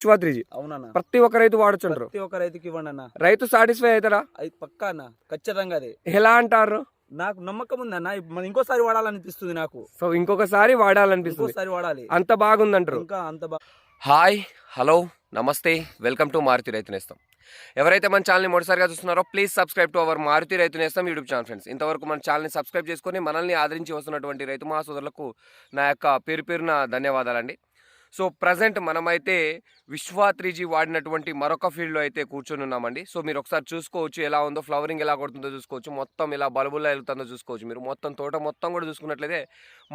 విశ్వాత్రిజీ అవునన్నా. ప్రతి ఒక్క రైతు వాడచ్చు అంటారు ప్రతి ఒక్క రైతుకి ఇవ్వండి అన్న రైతు సాటిస్ఫై అవుతారా అది పక్కా అన్న ఖచ్చితంగా అదే. ఎలా అంటారు? నాకు నమ్మకం ఉందన్న ఇప్పుడు ఇంకోసారి వాడాలనిపిస్తుంది నాకు. సో ఇంకొకసారి వాడాలనిపిస్తుంది. ఇంకోసారి వాడాలి. అంత బాగుందంటారు. ఇంకా అంత బాగా hi hello namaste welcome to Maruti Rythu Nestham. ఎవరైతే మన ఛానల్ని మొదటిసారిగా చూస్తున్నారో please subscribe to our Maruti Rythu Nestham YouTube channel friends. ఇంతవరకు మన ఛానల్ని సబ్స్క్రైబ్ చేసుకొని మనల్ని ఆదరించి వస్తున్నటువంటి రైతు మహాసోదరులకు నా యొక్క పేరు పేరున ధన్యవాదాలండి. సో ప్రజెంట్ మనమైతే విశ్వా త్రీజీ వాడినటువంటి మరొక ఫీల్డ్లో అయితే కూర్చొని ఉన్నామండి. సో మీరు ఒకసారి చూసుకోవచ్చు ఎలా ఉందో ఫ్లవరింగ్ ఎలా కొడుతుందో చూసుకోవచ్చు. మొత్తం ఇలా బల్బుల్లో వెళ్తుందో చూసుకోవచ్చు మీరు. మొత్తం తోట మొత్తం కూడా చూసుకున్నట్లయితే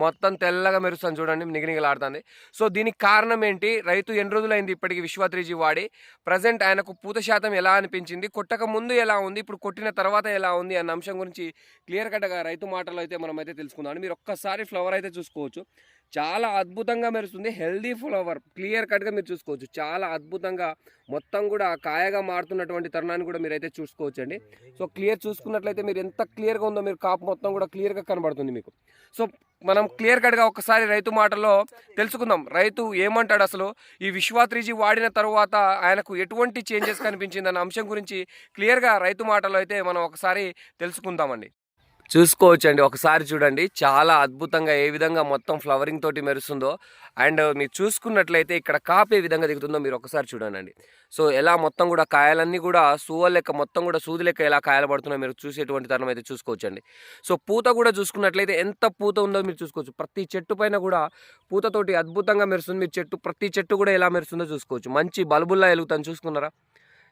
మొత్తం తెల్లగా మెరుస్తుంది చూడండి నిగనిగలాడుతుంది సో దీనికి కారణం ఏంటి? రైతు ఎన్ని రోజులైంది ఇప్పటికి విశ్వా త్రీజీ వాడి? ప్రజెంట్ ఆయనకు పూత శాతం ఎలా అనిపించింది? కొట్టక ముందు ఎలా ఉంది? ఇప్పుడు కొట్టిన తర్వాత ఎలా ఉంది? అన్న అంశం గురించి క్లియర్ కట్గా రైతు మాటలో అయితే మనం అయితే తెలుసుకుందాం మీరు ఒక్కసారి ఫ్లవర్ అయితే చూసుకోవచ్చు. చాలా అద్భుతంగా మెరుస్తుంది. హెల్దీ ఫ్లవర్ క్లియర్ కట్గా మీరు చూసుకోవచ్చు. చాలా అద్భుతంగా మొత్తం కూడా కాయగా మారుతున్నటువంటి తరుణాన్ని కూడా మీరు అయితే చూసుకోవచ్చండి. సో క్లియర్ చూసుకున్నట్లయితే మీరు ఎంత క్లియర్గా ఉందో మీరు కాపు మొత్తం కూడా క్లియర్గా కనబడుతుంది మీకు. సో మనం క్లియర్ కట్గా ఒకసారి రైతు మాటలో తెలుసుకుందాం. రైతు ఏమంటాడు అసలు? ఈ విశ్వాత్రీజీ వాడిన తర్వాత ఆయనకు ఎటువంటి చేంజెస్ కనిపించింది అన్న అంశం గురించి క్లియర్గా రైతు మాటలో అయితే మనం ఒకసారి తెలుసుకుందామండి. చూసుకోవచ్చండి. ఒకసారి చూడండి. చాలా అద్భుతంగా ఏ విధంగా మొత్తం ఫ్లవరింగ్ తోటి మెరుస్తుందో. అండ్ మీరు చూసుకున్నట్లయితే ఇక్కడ కాపు ఏ విధంగా దిగుతుందో మీరు ఒకసారి చూడండి సో ఎలా మొత్తం కూడా కాయలన్నీ కూడా సూవ లెక్క మొత్తం కూడా సూది లెక్క ఎలా కాయలు పడుతున్నాయో మీరు చూసేటువంటి తరం అయితే చూసుకోవచ్చండి. సో పూత కూడా చూసుకున్నట్లయితే ఎంత పూత ఉందో మీరు చూసుకోవచ్చు. ప్రతి చెట్టు పైన కూడా పూతతోటి అద్భుతంగా మెరుస్తుంది. మీరు చెట్టు ప్రతి చెట్టు కూడా ఎలా మెరుస్తుందో చూసుకోవచ్చు. మంచి బల్బుల్లా వెలుగుతాను. చూసుకున్నారా?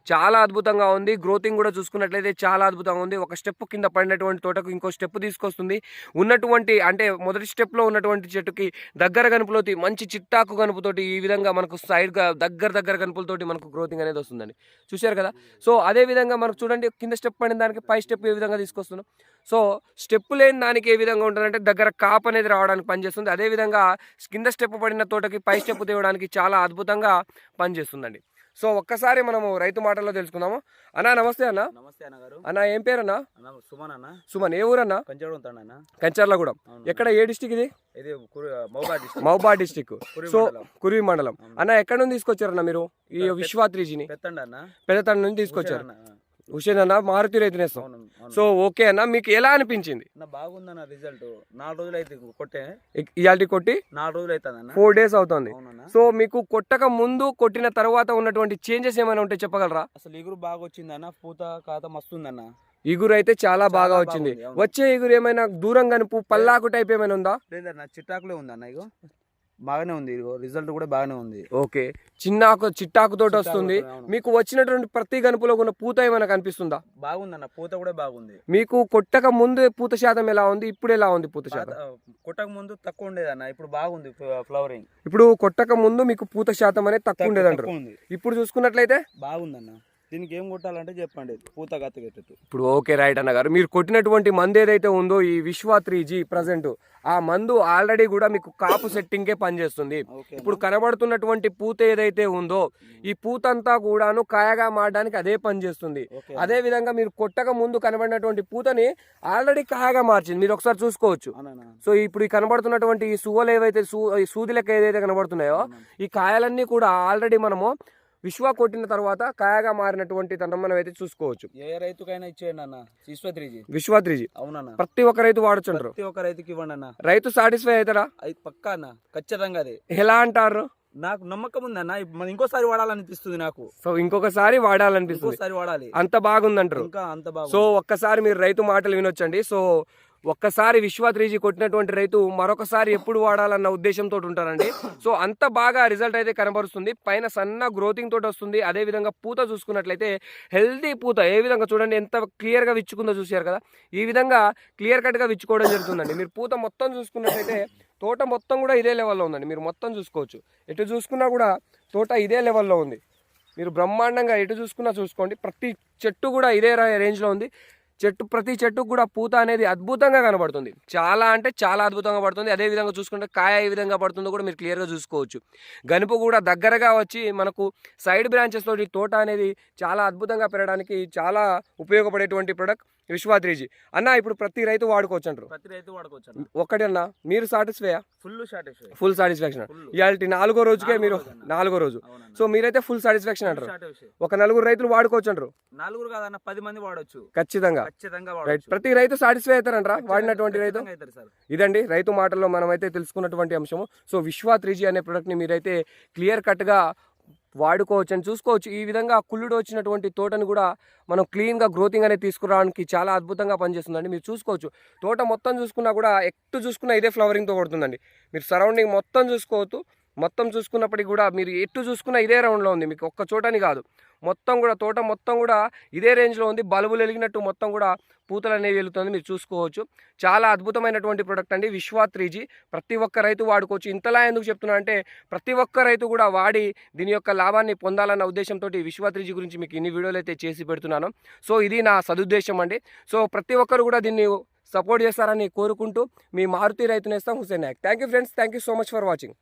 చాలా అద్భుతంగా ఉంది. గ్రోతింగ్ కూడా చూసుకున్నట్లయితే చాలా అద్భుతంగా ఉంది. ఒక స్టెప్ కింద పడినటువంటి తోటకు ఇంకో స్టెప్ తీసుకొస్తుంది. ఉన్నటువంటి అంటే మొదటి స్టెప్లో ఉన్నటువంటి చెట్టుకి దగ్గర గనుపులోతి మంచి చిట్టాకు గనుపుతోటి ఈ విధంగా మనకు సైడ్గా దగ్గర దగ్గర గనుపులతోటి మనకు గ్రోతింగ్ అనేది వస్తుందండి. చూశారు కదా? సో అదే విధంగా మనకు చూడండి కింద స్టెప్ పడిన దానికి పై స్టెప్ ఏ విధంగా తీసుకొస్తున్నాం? సో స్టెప్ లేని దానికి ఏ విధంగా ఉంటుందంటే దగ్గర కాప్ అనేది రావడానికి పనిచేస్తుంది. అదేవిధంగా కింద స్టెప్ పడిన తోటకి పై స్టెప్ తేవడానికి చాలా అద్భుతంగా పనిచేస్తుందండి. సో ఒక్కసారి మనము రైతు మాటల్లో తెలుసుకుందాము. అన్నా నమస్తే అన్న. నమస్తే అన్న గారు. అన్న ఏం పేరన్నా? అన్న సుమన్ అన్న. సుమన్ ఏ ఊరన్నా? ఉంటాడు అన్న. కంచర్లగూడెం. అవును. ఎక్కడ ఏ డిస్టిక్ ఇది? మౌబా డిస్టిక్. సో. కురివి మండలం. అన్న ఎక్కడ నుంచి తీసుకొచ్చారన్న మీరు? ఈ పెద్ద- విశ్వాత్రిజీని అన్న. పెద్దతండ నుంచి తీసుకొచ్చారు. హుషేన్ అన్న మారుతి రైతు నేస్తాం అవును, అవును. సో ఓకే అన్న మీకు ఎలా అనిపించింది? బాగుందన్న రిజల్ట్. నాలుగు రోజులు అయితే కొట్టే. ఇయాల్టి కొట్టి నాలుగు రోజులు అవుతుంది ఫోర్ డేస్ అవుతుంది. సో మీకు కొట్టక ముందు కొట్టిన తర్వాత ఉన్నటువంటి చేంజెస్ ఏమైనా ఉంటే చెప్పగలరా? అసలు ఎగురు బాగా వచ్చింది అన్న పూత కాత మస్తుందన్న. ఇగురు అయితే చాలా బాగా వచ్చింది. వచ్చే ఇగురు ఏమైనా దూరం కనుపు పల్లాకు టైప్ ఏమైనా ఉందా? లేదన్న చిట్టాకులే ఉంది అన్న ఇగో. బాగానే ఉంది. రిజల్ట్ కూడా బాగానే ఉంది. ఓకే. చిన్నాకు చిట్టాకు తోటి వస్తుంది. మీకు వచ్చినటువంటి ప్రతి గనుపులో ఉన్న పూత ఏమైనా కనిపిస్తుందా? బాగుందన్న పూత కూడా బాగుంది. మీకు కొట్టక ముందు పూత శాతం ఎలా ఉంది? ఇప్పుడు ఎలా ఉంది పూత శాతం? కొట్టక ముందు తక్కువ ఉండేది అన్న ఇప్పుడు బాగుంది ఫ్ల- ఫ్లవరింగ్. ఇప్పుడు కొట్టక ముందు మీకు పూత శాతం అనేది తక్కువ ఉండేది అంటారు తక్కువ ఉంది. ఇప్పుడు చూసుకున్నట్లయితే? బాగుందన్న. దీనికి ఏం కొట్టాలంటే చెప్పండి పూత గత్తగెట్టట్టు ఇప్పుడు ఓకే రైట్ అన్న గారు. మీరు కొట్టినటువంటి మందు ఏదైతే ఉందో ఈ విశ్వా త్రీ జీ ప్రజెంట్ ఆ మందు ఆల్రెడీ కూడా మీకు కాపు సెట్టింగ్కే పనిచేస్తుంది. ఇప్పుడు కనబడుతున్నటువంటి పూత ఏదైతే ఉందో ఈ పూత అంతా కూడాను కాయగా మారడానికి అదే పనిచేస్తుంది. అదే విధంగా మీరు కొట్టక ముందు కనబడినటువంటి పూతని ఆల్రెడీ కాయగా మార్చింది. మీరు ఒకసారి చూసుకోవచ్చు. సో ఇప్పుడు ఈ కనబడుతున్నటువంటి ఈ సువ్వలు ఏవైతే సూ ఈ సూది లెక్క ఏదైతే కనబడుతున్నాయో. ఈ కాయలన్నీ కూడా ఆల్రెడీ మనము విశ్వ కొట్టిన తర్వాత కాయగా మారినటువంటి తనం మనం అయితే చూసుకోవచ్చు. ఏ రైతుకైనా ఇచ్చేయండి అన్న. విశ్వ త్రీ జీ అవునన్న. ప్రతి ఒక్క రైతు వాడచ్చు అంటారు ప్రతి ఒక్క రైతుకి ఇవ్వండి అన్న. రైతు సాటిస్ఫై అవుతారా అది పక్కా అన్న. ఖచ్చితంగా అదే. ఎలా అంటారు? నాకు నమ్మకం ఉందన్న ఇప్పుడు ఇంకోసారి వాడాలనిపిస్తుంది నాకు. సో ఇంకొకసారి వాడాలనిపిస్తుంది. వాడాలి. అంత బాగుందంటారు. ఇంకా అంత బాగా సో ఒక్కసారి మీరు రైతు మాటలు వినొచ్చండి. సో ఒక్కసారి విశ్వ త్రీజీ కొట్టినటువంటి రైతు మరొకసారి ఎప్పుడు వాడాలన్న ఉద్దేశంతో ఉంటారండి. సో అంత బాగా రిజల్ట్ అయితే కనబరుస్తుంది. పైన సన్న గ్రోతింగ్ తోటి వస్తుంది. అదే విధంగా పూత చూసుకున్నట్లయితే హెల్తీ పూత ఏ విధంగా చూడండి ఎంత క్లియర్గా విచ్చుకుందో చూసారు కదా? ఈ విధంగా క్లియర్ కట్గా విచ్చుకోవడం జరుగుతుందండి. మీరు పూత మొత్తం చూసుకున్నట్లయితే తోట మొత్తం కూడా ఇదే లెవెల్లో ఉందండి. మీరు మొత్తం చూసుకోవచ్చు. ఎటు చూసుకున్నా కూడా తోట ఇదే లెవెల్లో ఉంది. మీరు బ్రహ్మాండంగా ఎటు చూసుకున్నా చూసుకోండి. ప్రతి చెట్టు కూడా ఇదే రేంజ్లో ఉంది. చెట్టు ప్రతి చెట్టుకు కూడా పూత అనేది అద్భుతంగా కనబడుతుంది. చాలా అంటే చాలా అద్భుతంగా పడుతుంది. అదే విధంగా చూసుకుంటే కాయ ఏ విధంగా పడుతుందో కూడా మీరు క్లియర్గా చూసుకోవచ్చు. గనుపు కూడా దగ్గరగా వచ్చి మనకు సైడ్ బ్రాంచెస్ తోటి తోట అనేది చాలా అద్భుతంగా పెరగడానికి చాలా ఉపయోగపడేటువంటి ప్రొడక్ట్. విశ్వా త్రీ జీ అన్న ఇప్పుడు ప్రతి రైతు వాడుకోవచ్చు అంటారు ప్రతి రైతు వాడుకోవచ్చు అన్న ఒకటి అన్న మీరు సాటిస్ఫై ఫుల్ ఫుల్ సాటిస్ఫాక్షన్ ఇవాళ నాలుగో రోజుకే మీరు. నాలుగో రోజు. సో మీరైతే ఫుల్ సాటిస్ఫాక్షన్ అంటారు. ఒక నలుగురు రైతులు వాడుకోవచ్చు అంటారు నలుగురు కాదన్న పది మంది వాడొచ్చు. ఖచ్చితంగా. ప్రతి రైతు సాటిస్ఫై అవుతారంటారా? వాడినటువంటి రైతు? ఇదండి రైతు మాటల్లో మనమైతే తెలుసుకున్నటువంటి అంశము. సో విశ్వా త్రీ జీ అనే ప్రోడక్ట్ని మీరైతే క్లియర్ కట్గా వాడుకోవచ్చు అని చూసుకోవచ్చు. ఈ విధంగా కుళ్ళుడు వచ్చినటువంటి తోటను కూడా మనం క్లీన్గా గ్రోతింగ్ అనేది తీసుకురావడానికి చాలా అద్భుతంగా పనిచేస్తుందండి. మీరు చూసుకోవచ్చు. తోట మొత్తం చూసుకున్నా కూడా ఎట్టు చూసుకున్నా ఇదే ఫ్లవరింగ్తో కొడుతుందండి. మీరు సరౌండింగ్ మొత్తం చూసుకోవచ్చు మొత్తం చూసుకున్నప్పటికీ కూడా మీరు ఎట్టు చూసుకున్నా ఇదే రౌండ్లో ఉంది. మీకు ఒక్క చోటని కాదు. మొత్తం కూడా తోట మొత్తం కూడా ఇదే రేంజ్లో ఉంది. బల్బులు వెలిగినట్టు మొత్తం కూడా పూతలు అనేవి వెళుతుంది మీరు చూసుకోవచ్చు. చాలా అద్భుతమైనటువంటి ప్రోడక్ట్ అండి. విశ్వా త్రీజీ ప్రతి ఒక్క రైతు వాడుకోవచ్చు. ఇంతలా ఎందుకు చెప్తున్నా అంటే ప్రతి ఒక్క రైతు కూడా వాడి దీని యొక్క లాభాన్ని పొందాలన్న ఉద్దేశంతో విశ్వా త్రీజీ గురించి మీకు ఇన్ని వీడియోలు అయితే చేసి పెడుతున్నాను. సో ఇది నా సదుద్దేశం అండి. సో ప్రతి ఒక్కరు కూడా దీన్ని సపోర్ట్ చేస్తారని కోరుకుంటూ మీ Maruti Rythu Nestham Hussain Naik. Thank you friends thank you so much for watching